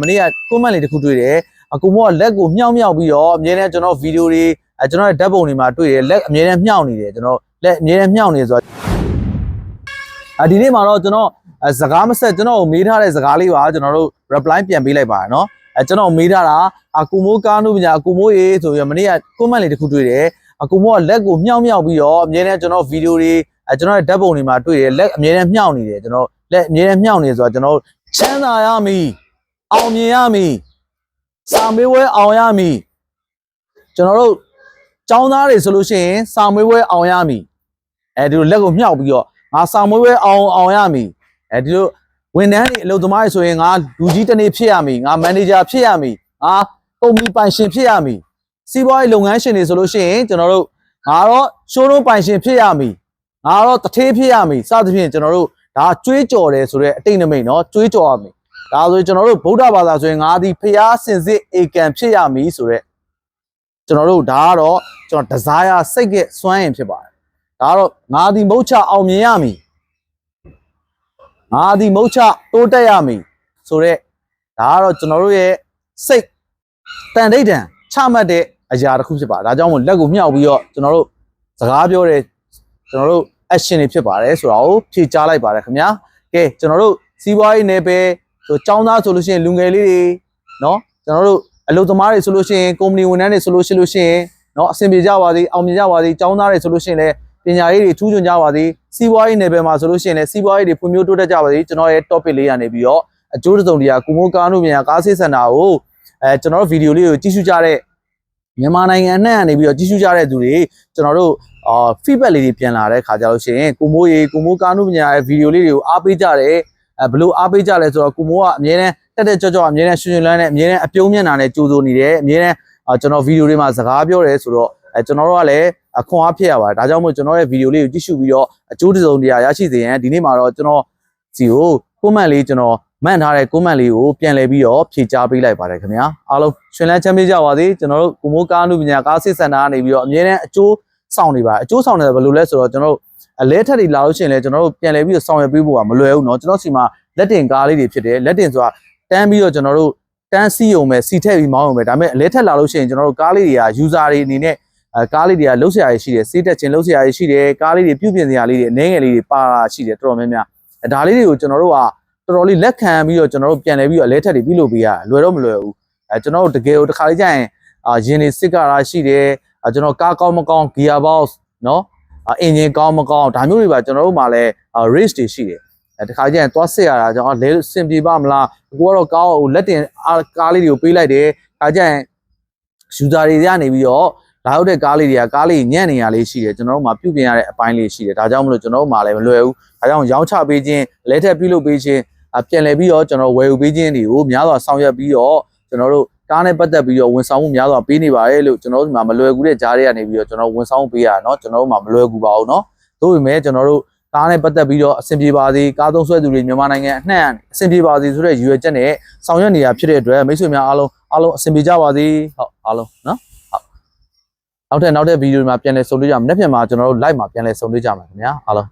မနေ့က comment လေးတစ်ခုတွေ့တယ်အကူမောကလက်ကိုမြှောက်မြှောက်ပြီးတော့အမြဲတမ်းကျွန်တော်ဗီဒီယိုတွေအဲကျွန်တော်ရဲ့ဓာတ်ပုံတွေမှာတွေ့တယ်လက်အမြဲတမ်းမြှောက်နေတယ်ကျွန်တော်လက်အမြဲတမ်းမြှောက်နေတယ်ဆိုတော့အဒီနေ့မှာတော့ကျွန်တော်အဲစကားမဆက်ကျွန်တော်ကိုမေးထားတဲ့စကားလေးပါကျွန်တော်တို့ reply ပြန်ပေးလိုက်ပါတယ်နော်အဲကျွန်တော်မေးထားတာအကူမိုးကားနုပညာအကူမိုးရေးဆိုပြီးမနေ့က comment လေးတစ်ခုတွေ့တယ်အကူမိုးကလက်ကိုမြှောက်မြှောက်ပြီးတော့အမြဲတမ်းကျွန်တော်ဗီဒီယိုတွေအဲကျွန်တော်ရဲ့ဓာတ်ပုံတွေမှာတွေ့တယ်လက်အမြဲတမ်းမြှောက်နေတယ်ကျွန်တော်လက်အမြဲတမ်းမြှောက်နေတယ်ဆိုတော့ကျွန်တော်ချမ်းသာရမည် အောင်မြင်ရမည် စာမေးပွဲအောင်ရမည်ကျွန်တော်တို့ចောင်းသားတွေဆိုလို့ရှိရင်စာမေးပွဲအောင်ရမည်အဲဒီလိုလက်ကိုမြှောက်ပြီးတော့ငါစာမေးပွဲအောင်အောင်ရမည်အဲဒီလိုဝန်ထမ်းတွေအလုပ်သမားတွေဆိုရင်ငါလူကြီးတစ်နေ့ဖြစ်ရမည်ငါမန်နေဂျာဖြစ်ရမည်ငါကုမ္ပဏီပိုင်ရှင်ဖြစ်ရမည်စီးပွားရေးလုပ်ငန်းရှင်တွေဆိုလို့ရှိရင်ကျွန်တော်တို့ငါတော့ရှိုးရုံးပိုင်ရှင်ဖြစ်ရမည်ငါတော့တထေးဖြစ်ရမည်စသဖြင့်ကျွန်တော်တို့ဒါကြွေးကြော်တယ်ဆိုတော့အတိတ်နမိတ်เนาะကြွေးကြော်ရမည် ဒါဆိုရင်ကျွန်တော်တို့ဗုဒ္ဓဘာသာဆိုရင်ငါဒီဖျားစင်စစ်ဧကံဖြစ်ရမည်ဆိုတော့ကျွန်တော်တို့ဒါကတော့ကျွန်တော် desire စိတ်ကစွမ်းရင်ဖြစ်ပါတယ်ဒါကတော့ငါဒီမုတ်ချအောင်မြင်ရမည်ငါဒီမုတ်ချတိုးတက်ရမည်ဆိုတော့ဒါကတော့ကျွန်တော်တို့ရဲ့စိတ်တန်ဒိဋ္ဌံချမှတ်တဲ့အရာတစ်ခုဖြစ်ပါတယ်ဒါကြောင့်မို့လက်ကိုမြှောက်ပြီးတော့ကျွန်တော်တို့စကားပြောတဲ့ကျွန်တော်တို့ action တွေဖြစ်ပါတယ်ဆိုတာကိုဖြေကြားလိုက်ပါတယ်ခင်ဗျာကဲကျွန်တော်တို့စီးပွားရေးနယ်ပယ် ဆိုចောင်းသားဆိုလို့ရှိရင်လူငယ်လေးတွေเนาะကျွန်တော်တို့အလုပ်သမားတွေဆိုလို့ရှိရင်ကုမ္ပဏီဝန်ထမ်းတွေဆိုလို့ရှိလို့ရှိရင်เนาะအဆင်ပြေကြပါစေအောင်မြင်ကြပါစေចောင်းသားတွေဆိုလို့ရှိရင်လည်းပညာရေးတွေထူးချွန်ကြပါစေစီးပွားရေးနယ်ပယ်မှာဆိုလို့ရှိရင်လည်းစီးပွားရေးတွေဖွံ့ဖြိုးတိုးတက်ကြပါစေကျွန်တော်ရဲ့ topic လေးရနေပြီးတော့အကျိုးတစုံတရာကုမိုးကားနုပညာကားဆေးစင်တာကိုအဲကျွန်တော်တို့ဗီဒီယိုလေးကိုကြည့်ရှုကြတဲ့မြန်မာနိုင်ငံအနှံ့ကနေပြီးတော့ကြည့်ရှုကြတဲ့သူတွေကျွန်တော်တို့အာ feedback လေးတွေပြန်လာတဲ့ခါကြလို့ရှိရင်ကုမိုးရေကုမိုးကားနုပညာရဲ့ဗီဒီယိုလေးတွေကိုအားပေးကြတယ် အဲဘလို့အားပေးကြလဲဆိုတော့ကိုမိုးကအမြဲတမ်းတက်တက်ကြွကြွအမြဲတမ်းရှင်ရှင်လန်းနဲ့အမြဲတမ်းအပြုံးမျက်နှာနဲ့ကြိုးစိုးနေတယ်အမြဲတမ်းအာကျွန်တော်ဗီဒီယိုတွေမှာစကားပြောတယ်ဆိုတော့အဲကျွန်တော်တို့ကလည်းအခွန်အားဖြစ်ရပါတယ်ဒါကြောင့်မို့ကျွန်တော်ရဲ့ဗီဒီယိုလေးကိုကြည့်ရှုပြီးတော့အကျိုးတစုံတရာရရှိစေရန်ဒီနေ့မှာတော့ကျွန်တော်စီကိုကွန်မန့်လေးကျွန်တော်မှန်ထားတဲ့ကွန်မန့်လေးကိုပြန်လည်ပြီးတော့ဖြည့်ချပေးလိုက်ပါတယ်ခင်ဗျာအားလုံးရှင်လန်းချမ်းမြေ့ကြပါစေကျွန်တော်တို့ကိုမိုးကားနုပညာကားစစ်စင်တာကနေပြီးတော့အမြဲတမ်းအကျိုးဆောင်နေပါတယ်အကျိုးဆောင်နေတယ်ဘယ်လိုလဲဆိုတော့ကျွန်တော်တို့ အလဲထက်တွေလာလို့ရှိရင်လည်းကျွန်တော်တို့ပြန်လည်ပြီးတော့ဆောင်ရွက်ပေးဖို့ကမလွယ်ဘူးเนาะကျွန်တော်စီမှာ လက်တင်ကားလေးတွေဖြစ်တယ်လက်တင်ဆိုတာတန်းပြီးတော့ကျွန်တော်တို့တန်းစီးုံပဲစီထည့်ပြီးမောင်းုံပဲဒါပေမဲ့အလဲထက်လာလို့ရှိရင်ကျွန်တော်တို့ကားလေးတွေက user တွေအနေနဲ့အဲကားလေးတွေကလှုပ်ရှားရရှိတယ်စီးတက်ခြင်းလှုပ်ရှားရရှိတယ်ကားလေးတွေပြုပြင်စရာလေးတွေအနေငယ်လေးတွေပါလာရှိတယ်တော်တော်များများအဲဒါလေးတွေကိုကျွန်တော်တို့ကတော်တော်လေးလက်ခံပြီးတော့ကျွန်တော်တို့ပြန်လဲပြီးတော့အလဲထက်တွေပြုလုပ်ပေးရလွယ်တော့မလွယ်ဘူးအဲကျွန်တော်တို့တကယ်ကိုတစ်ခါလေးကြာရင်အာရင်တွေစစ်ကရာရှိတယ်အဲကျွန်တော်ကားကောင်းမကောင်း gear box เนาะ အင်ဂျင်ကောင်းမကောင်းဒါမျိုးတွေပါကျွန်တော်တို့မှာလည်း race တွေရှိတယ်အဲတခါကျရင်သွားစစ်ရတာကြောင့်လဲစင်ပြေပါမလားကိုကတော့ကားကိုလက်တင်အားကားလေးတွေကိုပေးလိုက်တယ်ခါကျရင်ယူဇာတွေကနေပြီးတော့လာရောက်တဲ့ကားလေးတွေကကားလေးညံ့နေရလေးရှိတယ်ကျွန်တော်တို့မှာပြုပြင်ရတဲ့အပိုင်းလေးရှိတယ်ဒါကြောင့်မလို့ကျွန်တော်တို့မှာလည်းမလွယ်ဘူးဒါကြောင့်ရောင်းချပေးခြင်းလဲထက်ပြုလုပ်ပေးခြင်းအပြန်လဲပြီးတော့ကျွန်တော်ဝယ်ယူပေးခြင်းတွေကိုများစွာဆောင်ရွက်ပြီးတော့ကျွန်တော်တို့ ကားနဲ့ပတ်သက်ပြီးတော့ဝန်ဆောင်မှုများစွာပေးနေပါတယ်လို့ကျွန်တော်တို့ဒီမှာမလွယ်ကူတဲ့ကြားတွေကနေပြီးတော့ကျွန်တော်ဝန်ဆောင်မှုပေးရတာเนาะကျွန်တော်တို့မှာမလွယ်ကူပါဘူးเนาะသို့ပေမဲ့ကျွန်တော်တို့ ကားနဲ့ပတ်သက်ပြီးတော့အဆင်ပြေပါစေကားသုံးဆွဲသူတွေမြန်မာနိုင်ငံအနှံ့အဆင်ပြေပါစေဆိုတဲ့ရည်ရွယ်ချက်နဲ့ဆောင်ရွက်နေတာဖြစ်တဲ့အတွက်မိတ်ဆွေများအားလုံးအားလုံးအဆင်ပြေကြပါစေဟုတ်အားလုံးနော်ဟုတ်နောက်ထပ်နောက်ထပ်ဗီဒီယိုမှာပြန်လည်ဆုံတွေ့ကြမယ်နေ့ပြန်မှာကျွန်တော်တို့ live မှာပြန်လည်ဆုံတွေ့ကြမယ်ခင်ဗျာအားလုံး